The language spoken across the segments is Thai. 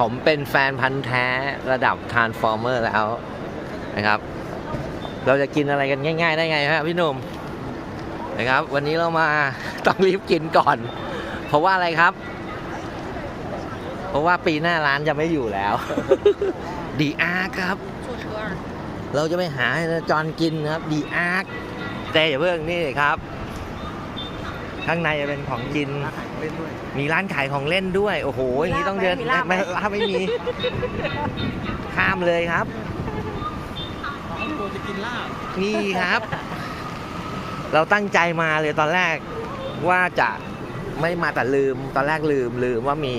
ผมเป็นแฟนพันธ์แท้ระดับทานฟอร์เมอร์แล้วนะครับ เราจะกินอะไรกันง่าย ๆ ได้ไงฮะพี่หนุ่มนะครับ วันนี้เรามาต้องรีบกินก่อน เพราะว่าอะไรครับ เพราะว่าปีหน้าร้านจะไม่อยู่แล้ว ดีอาร์ครับ เราจะไปหาให้จอนกินนะครับดีอาร์แต่อย่าเพิ่งนี่ครับ ข้างในจะเป็นของกินเล่นด้วยมีร้านขายของเล่นด้วย โอ้โห อย่างนี้ต้องเดินมีลาบไหม ไม่ลาบไม่มี ข้ามเลยครับ น้องตัวจะกินลาบนี่ครับ เราตั้งใจมาเลยตอนแรกว่าจะไม่มาแต่ลืม ตอนแรกลืมลืมว่ามี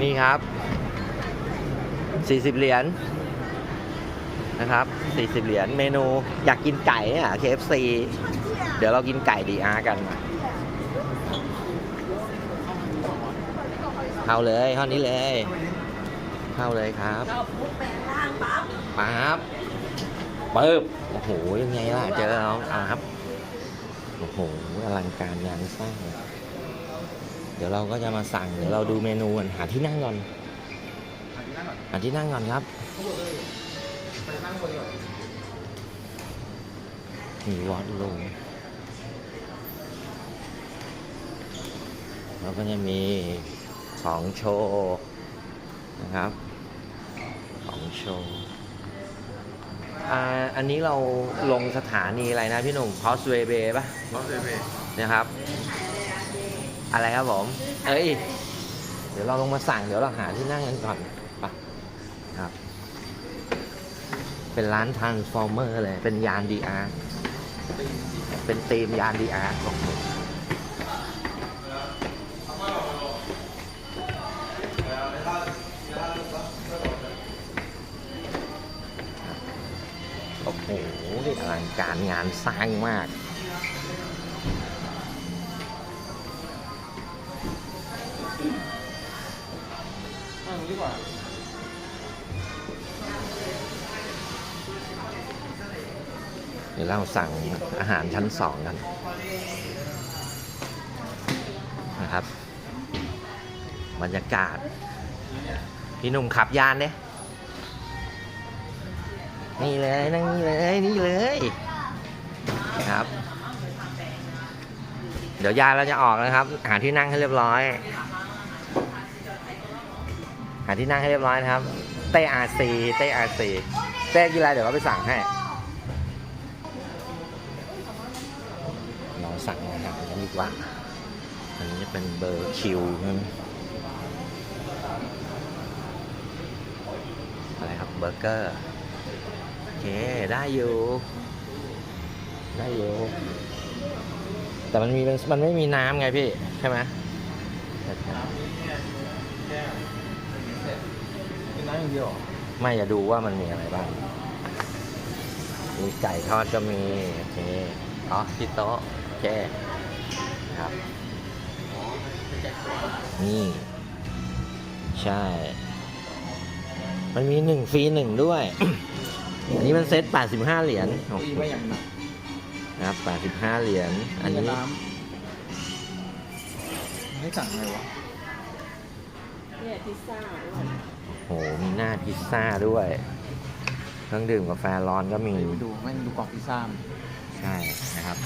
นี่ครับ 40 เหรียญนะครับ 40 เหรียญเมนูอยากกินไก่อะ KFC เดี๋ยวเรากินไก่ดีอากันมา เข้าเลยเข้านี้เลย เข้าเลยครับปั๊บปึ๊บโอ้โหยังไงล่ะเจอแล้วเอาครับโอ้โหอลังการงานสร้าง เดี๋ยวเราก็จะมาสั่งเดี๋ยวเราดูเมนูกันหาที่นั่งก่อนหาที่นั่งก่อนครับมีวอดลงแล้วก็จะมี ของโชว์นะครับ ของโชว์อ่าอันนี้เราลงสถานีอะไรนะพี่หนุ่มพอสเวเบป่ะน้องเซเว่นะครับ อะไรครับผม เอ้ย เดี๋ยวเราลงมาสั่งเดี๋ยวเราหาที่นั่งกันก่อนไปครับ เป็นร้านทานฟอร์เมอร์เลย เป็นยานดีอาร์เป็นธีมยานดีอาร์ของผม โอ้โหนี่อลังการงานสร้างมากนั่งดีกว่าเดี๋ยวเราสั่งอาหารชั้นสองกันนะครับ บรรยากาศ พี่หนุ่มขับยานเนี่ย นี่เลยนั่งนี่เลยนี่เลยครับ เดี๋ยวยาเราจะออกนะครับ หาที่นั่งให้เรียบร้อย หาที่นั่งให้เรียบร้อยนะครับ เต้อาซีเต้อาซีเต้กินอะไรเดี๋ยวเราไปสั่งให้เราสั่งอาหารกันดีกว่า อันนี้จะเป็นเบอร์คิวอะไรครับเบอร์เกอร์ เคได้อยู่ ได้อยู่ แต่มันมีเป็นมันไม่มีน้ำไงพี่ ใช่ไหมกินน้ำอย่างเดียวไม่จะดูว่ามันมีอะไรบ้าง มีไก่ทอดก็มีโอเคอ๋อที่โต๊ะโอเคครับ นี่ ใช่ มันมีหนึ่งฟรีหนึ่งด้วย อันนี้มันเซ็ต85 เหรียญโอ้ตีโหไม่อย่างหนักนะครับ85 เหรียญ อันนี้น้ำไม่สั่งไงวะ เนี่ยพิซซ่าโอ้โห มีหน้าพิซซ่าด้วย เครื่องดื่มกาแฟร้อนก็มีไปดูแม่งดูกล่องพิซซ่ามันใช่นะครับ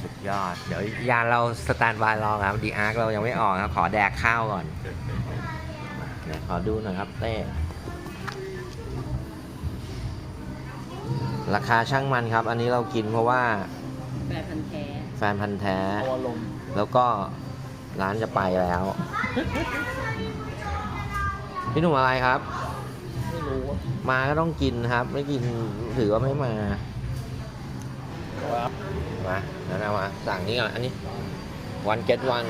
สุดยอด เดี๋ยวยานเราสแตนบายรอครับ ดีอาร์เรายังไม่ออกครับขอแดกข้าวก่อนเดี๋ยวขอดูหน่อยครับเต้ ราคาช่างมันครับ อันนี้เรากินเพราะว่าแปดพันแท้แฟนพันธ์แท้ เอาอารมณ์แล้วก็ร้านจะไปแล้ว พี่หนุ่มอะไรครับ ไม่รู้อะมาก็ต้องกินครับ ไม่กินถือว่าไม่มาว่ามาแล้วนะมาสั่งนี้ก่อนอันนี้ one get one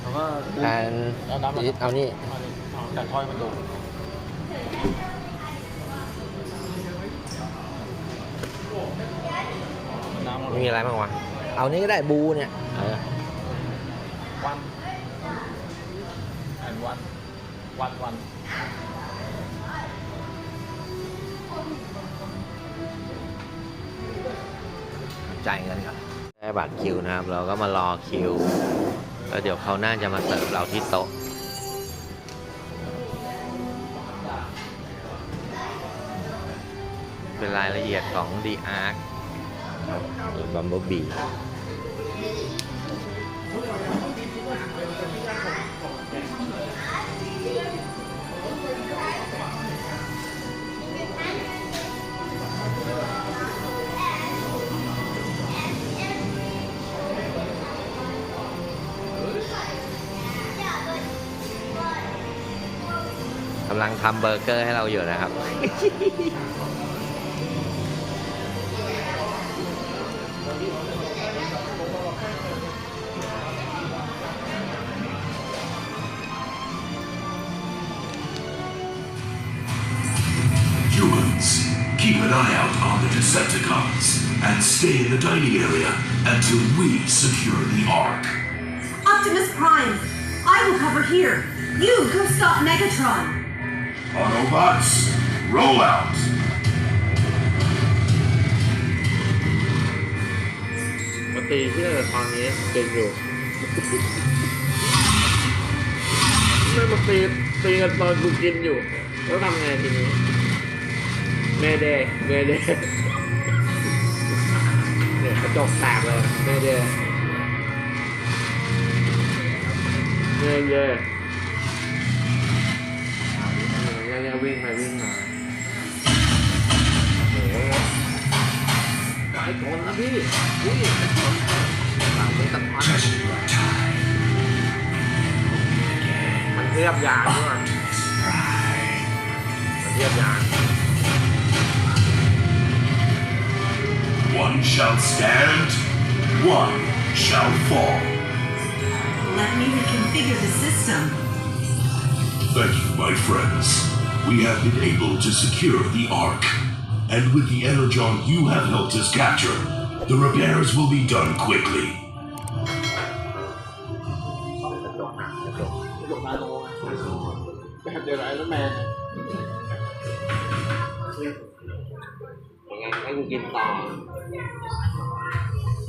แล้วก็ and เอาน้ำมา เอานี่เอาดิเอาไก่ทอดมันดู ม,มีอะไรบ้างวะ เอานี้ก็ได้บูเนี่ยวันอันวันวันวันจ่ายเงินครับได้บัตรคิวนะครับ เราก็มารอคิว แล้วเดี๋ยวเขาน่าจะมาเสิร์ฟเราที่โต๊ะเป็นรายละเอียดของ The Ark หรือ Bumblebee กำลังทำเบอร์เกอร์ให้เราอยู่นะครับ keep an eye out on the Decepticons and stay in the dining area until we secure the Ark. Optimus Prime, I will cover here. You go stop Megatron. Autobots, roll out. มาตีที่ไหนตอนนี้เด็กอยู่ ไม่มาตีตีกันตอนกูกินอยู่ แล้วทำไงทีนี้ เมเดย์เมเดย์เนี่ยกระจกแตกเลยเมเดย์เมเดย์เนี่ยเนี่ยวิ่งไปวิ่งมาโอ้โหไอ้คนนะพี่พี่หลังไม่สะท้อนมันเทียบยางด้วยมันเทียบยาง One shall stand, one shall fall. Let me reconfigure the system. Thank you, my friends. We have been able to secure the Ark. And with the Energon you have helped us capture, the repairs will be done quickly. กระจกหนักกระจกกระจกนาโนแบบเดียวกับไอรอนแมนยังไงให้กูกินต่อ